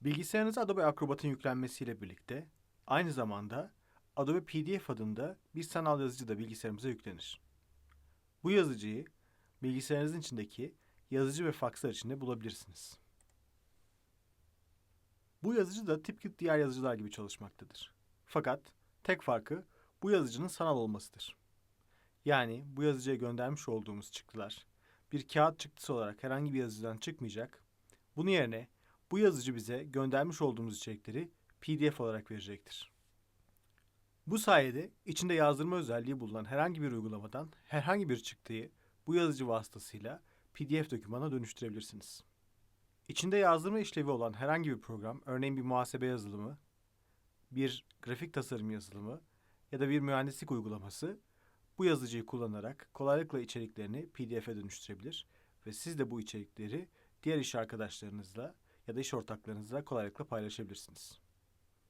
Bilgisayarınıza Adobe Acrobat'ın yüklenmesiyle birlikte aynı zamanda Adobe PDF adında bir sanal yazıcı da bilgisayarımıza yüklenir. Bu yazıcıyı bilgisayarınızın içindeki yazıcı ve fakslar içinde bulabilirsiniz. Bu yazıcı da tıpkı diğer yazıcılar gibi çalışmaktadır. Fakat tek farkı bu yazıcının sanal olmasıdır. Yani bu yazıcıya göndermiş olduğumuz çıktılar bir kağıt çıktısı olarak herhangi bir yazıcıdan çıkmayacak. Bunun yerine bu yazıcı bize göndermiş olduğumuz içerikleri PDF olarak verecektir. Bu sayede içinde yazdırma özelliği bulunan herhangi bir uygulamadan herhangi bir çıktıyı bu yazıcı vasıtasıyla PDF dokümana dönüştürebilirsiniz. İçinde yazdırma işlevi olan herhangi bir program, örneğin bir muhasebe yazılımı, bir grafik tasarım yazılımı ya da bir mühendislik uygulaması bu yazıcıyı kullanarak kolaylıkla içeriklerini PDF'e dönüştürebilir ve siz de bu içerikleri diğer iş arkadaşlarınızla ya da iş ortaklarınızla kolaylıkla paylaşabilirsiniz.